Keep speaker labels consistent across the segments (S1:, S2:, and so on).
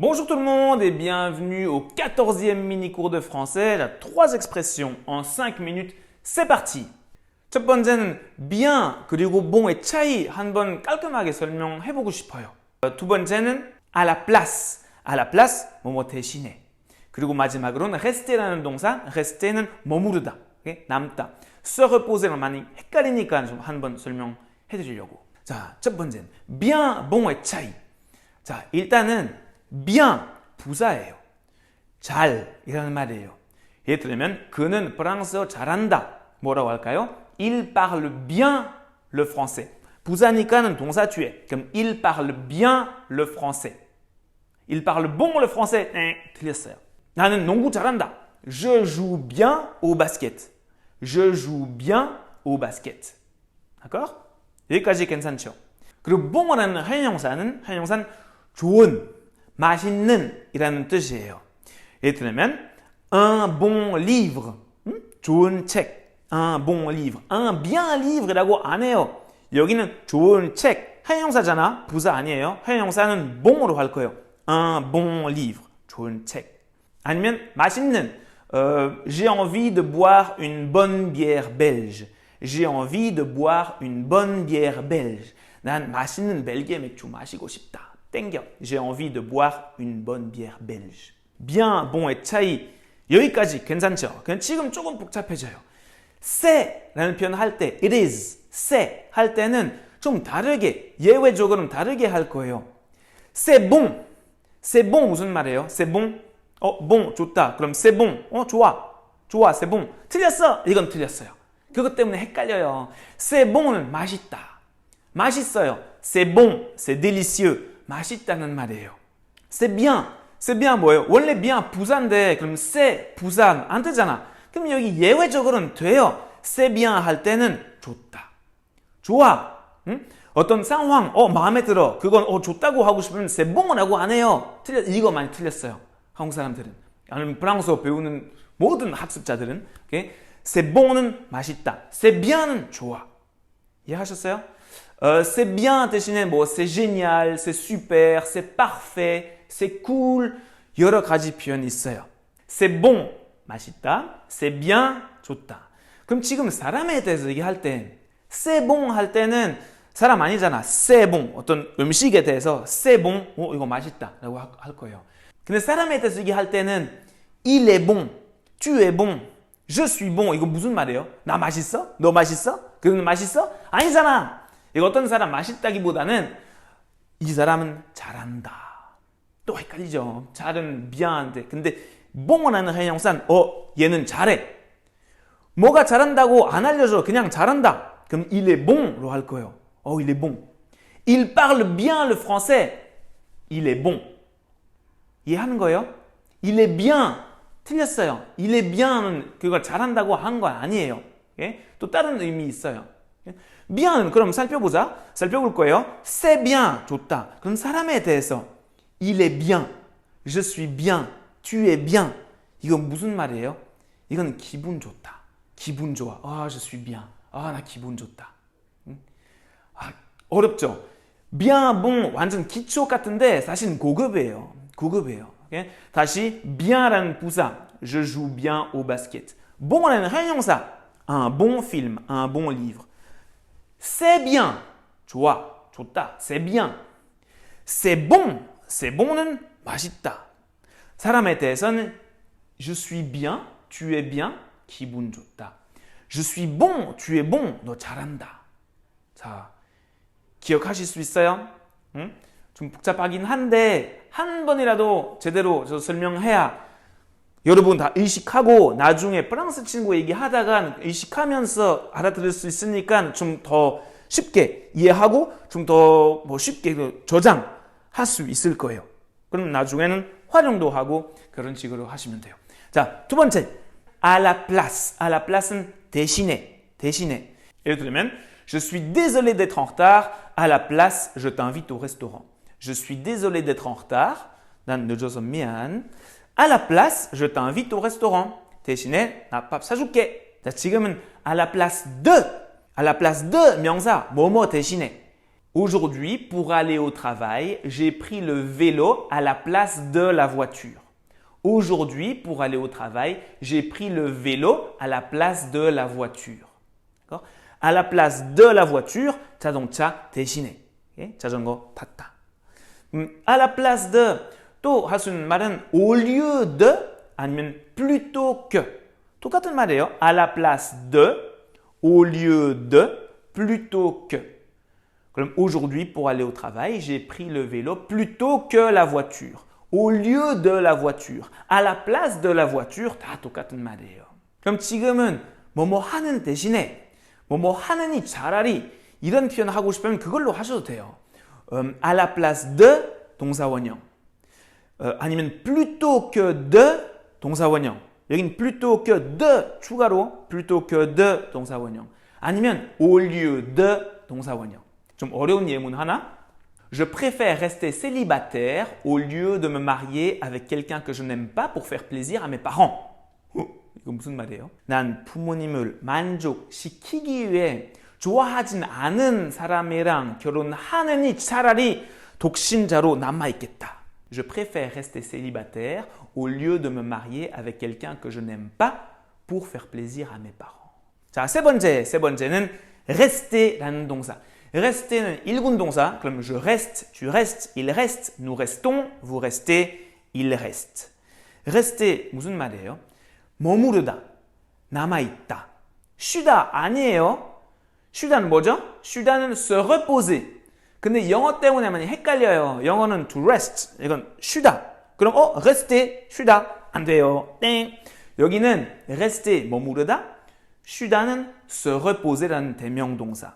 S1: Bonjour tout le monde et bienvenue au 14e mini-cours de français. La trois expressions en 5 minutes. C'est parti! 첫 번째는 bien 그리고 bon의 차이 한번 깔끔하게 설명해 보고 싶어요. 어, 두 번째는 à la place, à la place 뭐뭐 대신에. 그리고 마지막으로는 rester,라는 동사, rester는 머무르다, 오케이? 남다. se reposer랑 많이 헷갈리니까 좀 한번 설명해 드리려고. 자, 첫 번째는 bien, bon의 차이. 자, 일단은 bien 부사예요. 잘이라는 말이에요. 예를 들면 그는 프랑스어 잘한다. 뭐라고 할까요? Il parle bien le français. 부사니까는 동사 뒤에. 그럼 il parle bien le français. Il parle bon le français. 에, 틀렸어요. 나는 농구 잘한다. Je joue bien au basket. Je joue bien au basket. d'accord? 여기까지 괜찮죠? 그리고 bon이라는 형용사는 형용사는 좋은, 맛있는 이라는 뜻이에요. 예를 들면 un bon livre, 음? 좋은 책, un bon livre, un bien livre라고 안 해요. 여기는 좋은 책, 형용사잖아. 부사 아니에요. 형용사는 bon으로 할 거예요. un bon livre, 좋은 책. 아니면 맛있는 euh, j'ai envie de boire une bonne bière belge. J'ai envie de boire une bonne bière belge. 난 맛있는 벨기에 맥주 마시고 싶다. 땡겨. J'ai envie de boire une bonne bière belge. bien, bon의 차이. 여기까지 괜찮죠? 그냥 지금 조금 복잡해져요. 세라는 표현 할 때, it is, 세 할 때는 좀 다르게, 예외적으로는 다르게 할 거예요. c'est bon. c'est bon 무슨 말이에요? c'est bon. 어, bon 좋다. 그럼 c'est bon. 어, 좋아. 좋아, c'est bon. 틀렸어. 이건 틀렸어요. 그것 때문에 헷갈려요. c'est bon은 맛있다. 맛있어요. c'est bon, c'est délicieux. 맛있다는 말이에요. c'est bien. c'est bien 뭐예요? 원래 bien 부사인데 그럼 c'est 부사 안 되잖아. 그럼 여기 예외적으로는 돼요. c'est bien 할 때는 좋다. 좋아. 응? 어떤 상황, 어, 마음에 들어. 그건, 어, 좋다고 하고 싶으면 c'est bon이라고 안 해요. 틀렸, 이거 많이 틀렸어요. 한국 사람들은. 아니면 프랑스어 배우는 모든 학습자들은. 오케이? c'est bon은 맛있다. c'est bien은 좋아. 이해하셨어요? 어, c'est bien 대신에 뭐 c'est génial, c'est super, c'est parfait, c'est cool 여러 가지 표현이 있어요. c'est bon 맛있다, c'est bien 좋다. 그럼 지금 사람에 대해서 얘기할 때 c'est bon 할 때는 사람 아니잖아. c'est bon 어떤 음식에 대해서 c'est bon 어, 이거 맛있다라고 할 거예요. 근데 사람에 대해서 얘기할 때는 il est bon, tu es bon, je suis bon 이거 무슨 말이에요? 나 맛있어? 너 맛있어? 그는 맛있어? 아니잖아. 이거 어떤 사람 맛있다기보다는 이 사람은 잘한다. 또 헷갈리죠. 잘은 미안한데 근데 bon이라는 형용사는 어 얘는 잘해. 뭐가 잘한다고 안 알려줘. 그냥 잘한다. 그럼 il est bon로 할 거예요. 어 il est bon. Il parle bien le français. Il est bon. 이해하는 거예요? Il est bien. 틀렸어요. est bien은 그걸 잘한다고 한거 아니에요. 예? 또 다른 의미 있어요. bien 그럼 살펴보자. 살펴볼 거예요. c'est bien 좋다. 그럼 사람에 대해서 il est bien, je suis bien, tu es bien. 이건 무슨 말이에요? 이건 기분 좋다. 기분 좋아. 아, je suis bien. 아, 나 기분 좋다. 아, 어렵죠? bien, bon 완전 기초 같은데 사실 고급이에요. 고급이에요. 오케이? 다시 bien라는 부사. Je joue bien au basket. bon라는 형용사. un bon film, un bon livre. c'est bien. 좋아. 좋다. c'est bien. c'est bon. c'est bon은 맛있다. 사람에 대해서는 je suis bien, tu es bien, 기분 좋다. je suis bon, tu es bon, 너 잘한다. 자, 기억하실 수 있어요? 응? 좀 복잡하긴 한데 한 번이라도 제대로 저 설명해야 여러분 다 의식하고 나중에 프랑스 친구 얘기하다가 의식하면서 알아들을 수 있으니까 좀 더 쉽게 이해하고 좀 더 뭐 쉽게 그 저장할 수 있을 거예요. 그럼 나중에는 활용도 하고 그런 식으로 하시면 돼요. 자, 두 번째. à la place. à la place는 대신에, 대신에. 예를 들면 Je suis désolé d'être en retard. À la place, je t'invite au restaurant. Je suis désolé d'être en retard. 난 늦어서 미안. À la place, je t'invite au restaurant. 대신에 나 밥 사줄게. 자, 지금은 à la place de. à la place de 명사 뭐뭐 대신에. Aujourd'hui, pour aller au travail, j'ai pris le vélo à la place de la voiture. Aujourd'hui, pour aller au travail, j'ai pris le vélo à la place de la voiture. D'accord À la place de la voiture, 자동차 대신에 예? 자전거 탔다. 음, à la place de 또 할 수 있는 말은 au lieu de 아니면 plutôt que 똑같은 말이에요. à la place de, au lieu de, plutôt que. Comme aujourd'hui, pour aller au travail, j'ai pris le vélo plutôt que la voiture. Au lieu de la voiture. À la place de la voiture, 다 똑같은 말이에요. 그럼 지금은 뭐뭐 하는 대신에 뭐뭐 하느니 차라리 이런 표현 하고 싶으면 그걸로 하셔도 돼요. 음, à la place de 동사원형. 어, 아니면 plutôt que de 동사원형. 여긴 plutôt que de 추가로 plutôt que de 동사원형. 아니면 au lieu de 동사원형. 좀 어려운 예문 하나. Je préfère rester célibataire au lieu de me marier avec quelqu'un que je n'aime pas pour faire plaisir à mes parents. 어, 이거 무슨 말이에요? 난 부모님을 만족시키기 위해 좋아하진 않은 사람이랑 결혼하느니 차라리 독신자로 남아 있겠다. Je préfère rester célibataire au lieu de me marier avec quelqu'un que je n'aime pas pour faire plaisir à mes parents. 자, 세 번째, 세 번째는 rester라는 동사. rester는 일군 동사. 그럼 je reste, tu restes, il reste, nous restons, vous restez, il reste. rester 무슨 말이에요? 머무르다, 남아있다. 쉬다 아니에요. 쉬다는 뭐죠? 쉬다는 se reposer. 근데 영어 때문에 많이 헷갈려요. 영어는 to rest. 이건 쉬다. 그럼 어, rester, 쉬다. 안 돼요. 땡. 여기는 rester, 머무르다. 쉬다는 se reposer라는 대명동사.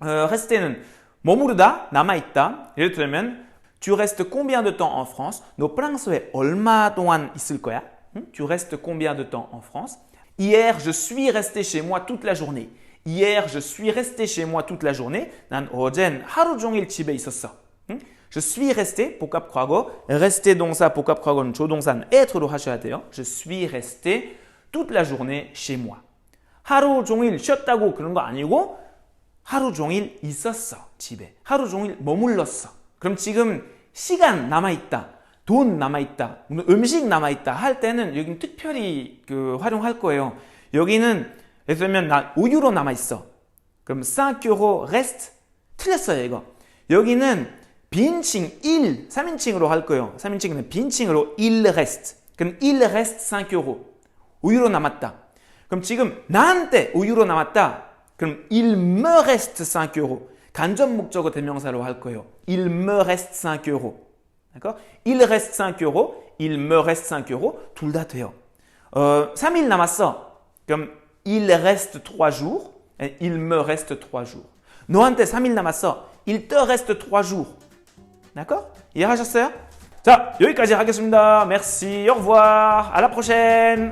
S1: 어, rester는 머무르다, 남아있다. 예를 들면 Tu restes combien de temps en France? 너 프랑스에 얼마 동안 있을 거야? 응? Tu restes combien de temps en France? Hier, je suis resté chez moi toute la journée. Hier, je suis resté chez moi toute la journée. 난 어젠 하루 종일 집에 있었어. 응? Je suis resté, 복합 과거. rester 동사, 복합 과거는 조동사는 être로 하셔야 돼요. Je suis resté toute la journée chez moi. 하루 종일 쉬었다고 그런 거 아니고 하루 종일 있었어, 집에. 하루 종일 머물렀어. 그럼 지금 시간 남아있다. 돈 남아있다. 음식 남아있다. 할 때는 여기는 특별히 그 활용할 거예요. 여기는 예를 들면 나 5유로 남아있어. 그럼 5유로 rest 틀렸어요 이거. 여기는 빈칭 1, 3인칭으로 할 거예요. 3인칭은 빈칭으로 il reste. 그럼 il reste 5유로. 5유로 남았다. 그럼 지금 나한테 5유로 남았다. 그럼 il me reste 5유로. 간접 목적어 대명사로 할 거예요. il me reste 5유로. d'accord? il reste 5유로, il me reste 5유로. 둘다 돼요. 어, 3일 남았어. 그럼 il reste 3 jours et il me reste 3 jours. 너한테 3일 남았어. il te reste 3 jours. d'accord? 이해하셨어요? 자, 여기까지 하겠습니다. Merci, au revoir, à la prochaine.